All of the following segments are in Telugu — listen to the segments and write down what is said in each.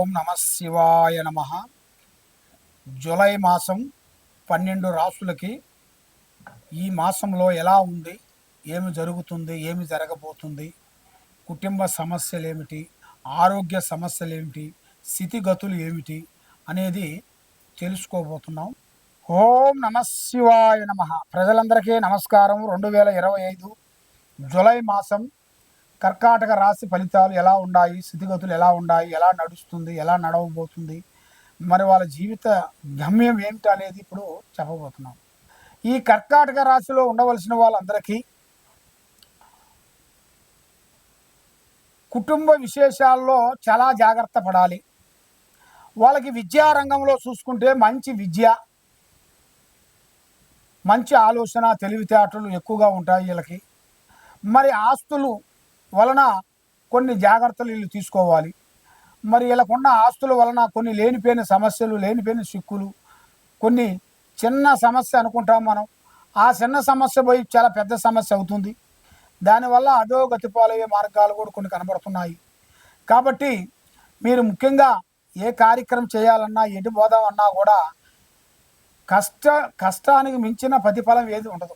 ఓం నమ శివాయ నమ. జూలై మాసం పన్నెండు రాసులకి ఈ మాసంలో ఎలా ఉంది? ఏమి జరుగుతుంది? ఏమి జరగబోతుంది? కుటుంబ సమస్యలు ఏమిటి ఆరోగ్య సమస్యలు ఏమిటి స్థితిగతులు ఏమిటి? అనేది తెలుసుకోబోతున్నాం. ఓం నమ శివాయ నమ. ప్రజలందరికీ నమస్కారం. రెండు వేల ఇరవై ఐదు జూలై మాసం కర్కాటక రాశి ఫలితాలు ఎలా ఉన్నాయి స్థితిగతులు ఎలా ఉన్నాయి ఎలా నడుస్తుంది? ఎలా నడవబోతుంది? మరి వాళ్ళ జీవిత గమ్యం ఏమిటి అనేది ఇప్పుడు చెప్పబోతున్నాం. ఈ కర్కాటక రాశిలో ఉండవలసిన వాళ్ళందరికీ కుటుంబ విశేషాల్లో చాలా జాగ్రత్త పడాలి. వాళ్ళకి విద్యా రంగంలో చూసుకుంటే మంచి విద్య మంచి ఆలోచన తెలివితేటలు ఎక్కువగా ఉంటాయి వీళ్ళకి. మరి ఆస్తులు వలన కొన్ని జాగ్రత్తలు వీళ్ళు తీసుకోవాలి. మరి వీళ్ళకున్న ఆస్తుల వలన కొన్ని లేనిపోయిన సమస్యలు లేనిపోయిన సిక్కులు కొన్ని చిన్న సమస్య అనుకుంటాం మనం. ఆ చిన్న సమస్య పోయి చాలా పెద్ద సమస్య అవుతుంది. దానివల్ల అదో గతిపాలయ్యే మార్గాలు కూడా కొన్ని కనబడుతున్నాయి. కాబట్టి మీరు ముఖ్యంగా ఏ కార్యక్రమం చేయాలన్నా ఎటు పోదామన్నా కూడా కష్ట కష్టానికి మించిన ప్రతిఫలం ఏది ఉండదు.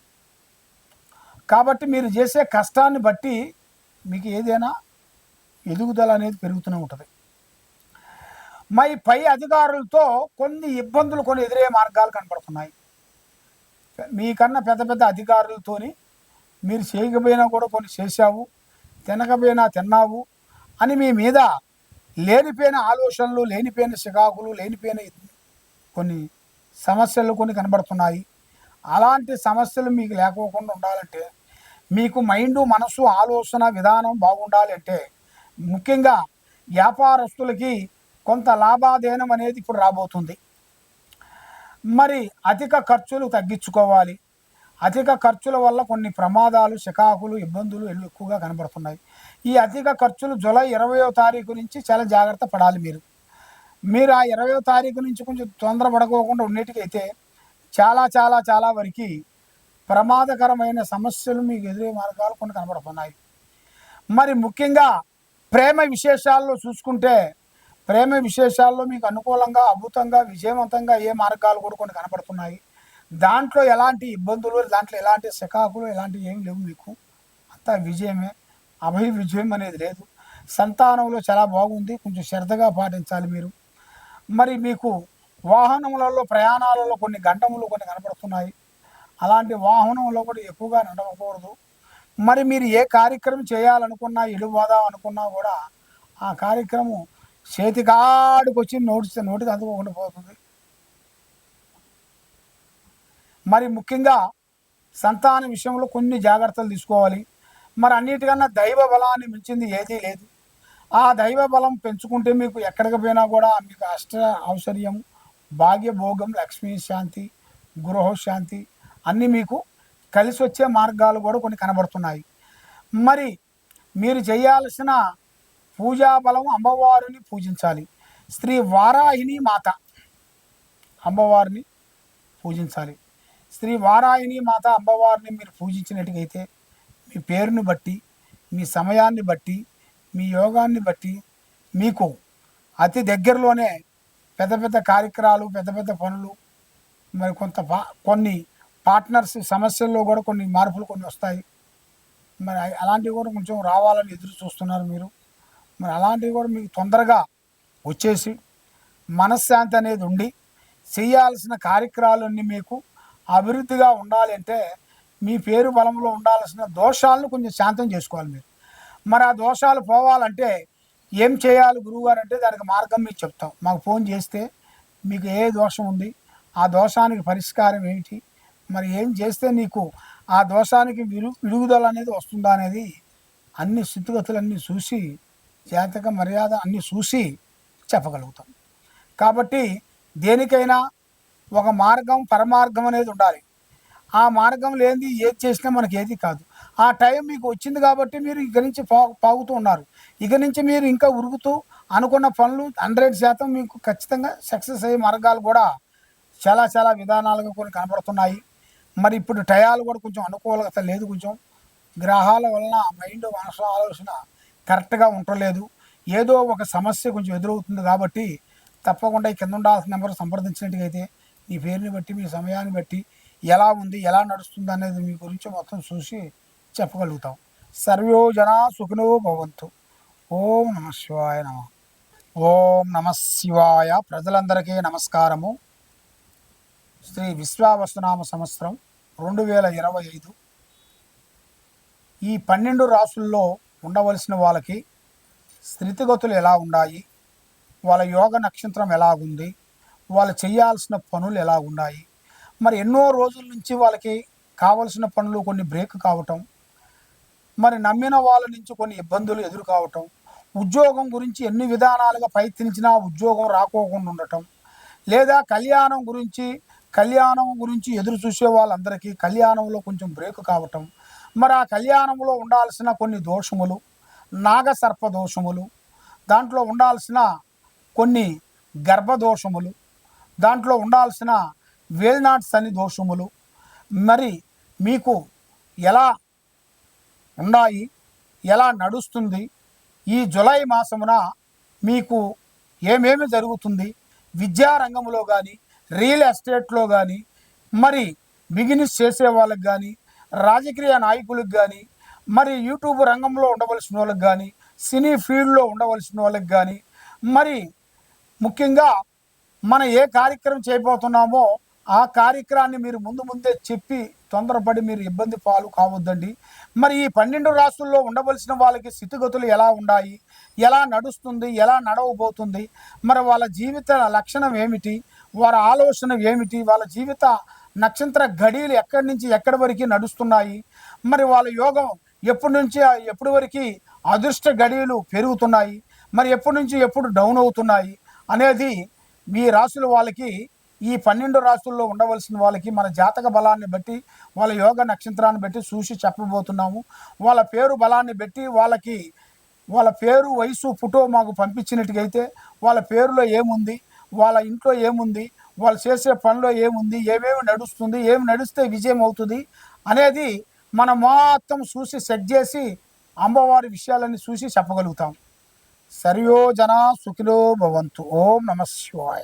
కాబట్టి మీరు చేసే కష్టాన్ని బట్టి మీకు ఏదైనా ఎదుగుదల అనేది పెరుగుతూనే ఉంటుంది. మరి పై అధికారులతో కొన్ని ఇబ్బందులు కొన్ని ఎదురయ్యే మార్గాలు కనపడుతున్నాయి. మీకన్నా పెద్ద పెద్ద అధికారులతోని మీరు చేయకపోయినా కూడా కొన్ని చేశావు తినకపోయినా తిన్నావు అని మీ మీద లేనిపోయిన ఆలోచనలు లేనిపోయిన చికాకులు లేనిపోయిన కొన్ని సమస్యలు కొన్ని కనబడుతున్నాయి. అలాంటి సమస్యలు మీకు లేకోకుండా ఉండాలంటే మీకు మైండ్ మనసు ఆలోచన విధానం బాగుండాలి అంటే ముఖ్యంగా వ్యాపారస్తులకి కొంత లాభాధీనం అనేది ఇప్పుడు రాబోతుంది. మరి అధిక ఖర్చులు తగ్గించుకోవాలి. అధిక ఖర్చుల వల్ల కొన్ని ప్రమాదాలు చికాకులు ఇబ్బందులు ఎక్కువగా కనబడుతున్నాయి. ఈ అధిక ఖర్చులు జూలై ఇరవయో తారీఖు నుంచి చాలా జాగ్రత్త పడాలి మీరు. మీరు ఆ ఇరవయో తారీఖు నుంచి కొంచెం తొందరపడకోకుండా ఉండేటికైతే చాలా చాలా చాలా వరకు ప్రమాదకరమైన సమస్యలు మీకు ఎదురే మార్గాలు కొన్ని కనబడుతున్నాయి. మరి ముఖ్యంగా ప్రేమ విశేషాల్లో చూసుకుంటే ప్రేమ విశేషాల్లో మీకు అనుకూలంగా అద్భుతంగా విజయవంతంగా ఏ మార్గాలు కూడా కొన్ని కనబడుతున్నాయి. దాంట్లో ఎలాంటి ఇబ్బందులు దాంట్లో ఎలాంటి శకాకులు ఎలాంటివి ఏమి లేవు మీకు. అంతా విజయమే. అభయ విజయం అనేది లేదు. సంతానంలో చాలా బాగుంది. కొంచెం శ్రద్ధగా పాటించాలి మీరు. మరి మీకు వాహనములలో ప్రయాణాలలో కొన్ని గంటములు కొన్ని కనబడుతున్నాయి. అలాంటి వాహనంలో కూడా ఎక్కువగా నడవకూడదు. మరి మీరు ఏ కార్యక్రమం చేయాలనుకున్నా ఇల్లు పోదాం అనుకున్నా కూడా ఆ కార్యక్రమం చేతికాడికి వచ్చి నోటిస్తే నోటికి అందుకోకుండా పోతుంది. మరి ముఖ్యంగా సంతాన విషయంలో కొన్ని జాగ్రత్తలు తీసుకోవాలి. మరి అన్నిటికన్నా దైవ బలాన్ని మించింది ఏదీ లేదు. ఆ దైవ బలం పెంచుకుంటే మీకు ఎక్కడికి పోయినా కూడా మీకు అష్ట ఔశ్వర్యం భాగ్యభోగం లక్ష్మీ శాంతి గృహశాంతి అన్నీ మీకు కలిసి వచ్చే మార్గాలు కూడా కొన్ని కనబడుతున్నాయి. మరి మీరు చేయాల్సిన పూజా బలం అమ్మవారిని పూజించాలి. స్త్రీ వారాహిణి మాత అమ్మవారిని పూజించాలి. శ్రీ వారాహిణి మాత అమ్మవారిని మీరు పూజించినట్టుగైతే మీ పేరుని బట్టి మీ సమయాన్ని బట్టి మీ యోగాన్ని బట్టి మీకు అతి దగ్గరలోనే పెద్ద పెద్ద కార్యక్రమాలు పెద్ద పెద్ద పనులు మరి కొంత కొన్ని పార్ట్నర్స్ సమస్యల్లో కూడా కొన్ని మార్పులు కొన్ని వస్తాయి. మరి అలాంటివి కూడా కొంచెం రావాలని ఎదురు చూస్తున్నారు మీరు. మరి అలాంటివి కూడా మీకు తొందరగా వచ్చేసి మనశ్శాంతి అనేది ఉండి చేయాల్సిన కార్యక్రమాలన్నీ మీకు అభివృద్ధిగా ఉండాలి అంటే మీ పేరు బలంలో ఉండాల్సిన దోషాలను కొంచెం శాంతం చేసుకోవాలి మీరు. మరి ఆ దోషాలు పోవాలంటే ఏం చేయాలి గురువుగారు అంటే దానికి మార్గం మీకు చెప్తాం. మాకు ఫోన్ చేస్తే మీకు ఏ దోషం ఉంది? ఆ దోషానికి పరిష్కారం ఏమిటి మరి ఏం చేస్తే నీకు ఆ దోషానికి విరు విడుదల అనేది వస్తుందా అనేది అన్ని స్థితిగతులన్నీ చూసి జాతక మర్యాద అన్ని చూసి చెప్పగలుగుతాం. కాబట్టి దేనికైనా ఒక మార్గం పరమార్గం అనేది ఉండాలి. ఆ మార్గం లేనిది ఏది చేసినా మనకి ఏది కాదు. ఆ టైం మీకు వచ్చింది కాబట్టి మీరు ఇక నుంచి పా పాగుతూ ఉన్నారు. ఇక నుంచి మీరు ఇంకా ఉరుగుతూ అనుకున్న పనులు హండ్రెడ్ శాతం మీకు ఖచ్చితంగా సక్సెస్ అయ్యే మార్గాలు కూడా చాలా చాలా విధానాలుగా కొన్ని కనపడుతున్నాయి మరి ఇప్పుడు టయాలు కూడా కొంచెం అనుకూలత లేదు కొంచెం. గ్రహాల వలన మైండ్ మనసు ఆలోచన కరెక్ట్గా ఉండలేదు ఏదో ఒక సమస్య కొంచెం ఎదురవుతుంది కాబట్టి తప్పకుండా ఈ కింద ఉండాల్సిన నెంబర్ సంప్రదించినట్టుగైతే మీ పేరుని బట్టి మీ సమయాన్ని బట్టి ఎలా ఉంది ఎలా నడుస్తుంది అనేది మీ గురించి మొత్తం చూసి చెప్పగలుగుతాం. సర్వో జన సుఖినో భవంతు. ఓం నమ శివాయ నమ. ఓం నమ శివాయ. ప్రజలందరికీ నమస్కారము. శ్రీ విశ్వావస్తునామ సంవత్సరం రెండు వేల ఇరవై ఐదు. ఈ పన్నెండు రాసుల్లో ఉండవలసిన వాళ్ళకి స్థితిగతులు ఎలా ఉన్నాయి వాళ్ళ యోగ నక్షత్రం ఎలాగుంది వాళ్ళు చేయాల్సిన పనులు ఎలా ఉన్నాయి? మరి ఎన్నో రోజుల నుంచి వాళ్ళకి కావలసిన పనులు కొన్ని బ్రేక్ కావటం మరి నమ్మిన వాళ్ళ నుంచి కొన్ని ఇబ్బందులు ఎదురు కావటం ఉద్యోగం గురించి ఎన్ని విధానాలుగా ప్రయత్నించినా ఉద్యోగం రాకోకుండా ఉండటం లేదా కళ్యాణం గురించి కళ్యాణం గురించి ఎదురు చూసే వాళ్ళందరికీ కళ్యాణంలో కొంచెం బ్రేక్ కావటం మరి ఆ కళ్యాణంలో ఉండాల్సిన కొన్ని దోషములు నాగసర్ప దోషములు దాంట్లో ఉండాల్సిన కొన్ని గర్భదోషములు దాంట్లో ఉండాల్సిన వేల్నాట్ సని దోషములు మరి మీకు ఎలా ఉన్నాయి ఎలా నడుస్తుంది ఈ జులై మాసమున మీకు ఏమేమి జరుగుతుంది విద్యారంగంలో కానీ రియల్ ఎస్టేట్లో కానీ మరి బిజినెస్ చేసే వాళ్ళకి కానీ రాజకీయ నాయకులకు కానీ మరి యూట్యూబ్ రంగంలో ఉండవలసిన వాళ్ళకి కానీ సినీ ఫీల్డ్లో ఉండవలసిన వాళ్ళకి కానీ మరి ముఖ్యంగా మనం ఏ కార్యక్రమం చేయబోతున్నామో ఆ కార్యక్రమాన్ని మీరు ముందు ముందే చెప్పి తొందరపడి మీరు ఇబ్బంది పాలు కావద్దండి. మరి ఈ పన్నెండు రాష్ట్రాల్లో ఉండవలసిన వాళ్ళకి స్థితిగతులు ఎలా ఉన్నాయి? ఎలా నడుస్తుంది? ఎలా నడవబోతుంది? మరి వాళ్ళ జీవిత లక్షణం ఏమిటి? వారి ఆలోచన ఏమిటి? వాళ్ళ జీవిత నక్షత్ర ఘడీలు ఎక్కడి నుంచి ఎక్కడి వరకు నడుస్తున్నాయి? మరి వాళ్ళ యోగం ఎప్పటి నుంచి ఎప్పటి వరకు అదృష్ట గడియలు పెరుగుతున్నాయి? మరి ఎప్పటి నుంచి ఎప్పుడు డౌన్ అవుతున్నాయి? అనేది మీ రాశులు వాళ్ళకి ఈ పన్నెండు రాశుల్లో ఉండవలసిన వాళ్ళకి మన జాతక బలాన్ని బట్టి వాళ్ళ యోగ నక్షత్రాన్ని బట్టి చూసి చెప్పబోతున్నాము. వాళ్ళ పేరు బలాన్ని బట్టి వాళ్ళకి వాళ్ళ పేరు వయసు ఫోటో మాకు పంపించినట్టుగైతే వాళ్ళ పేరులో ఏముంది? వాళ్ళ ఇంట్లో ఏముంది వాళ్ళు చేసే పనిలో ఏముంది ఏమేమి నడుస్తుంది ఏమి నడిస్తే విజయం అవుతుంది అనేది మనం మొత్తం చూసి సెట్ చేసి అమ్మవారి విషయాలన్నీ చూసి చెప్పగలుగుతాం. సర్వో జన సుఖిలో భవంతు. ఓం నమ శివాయ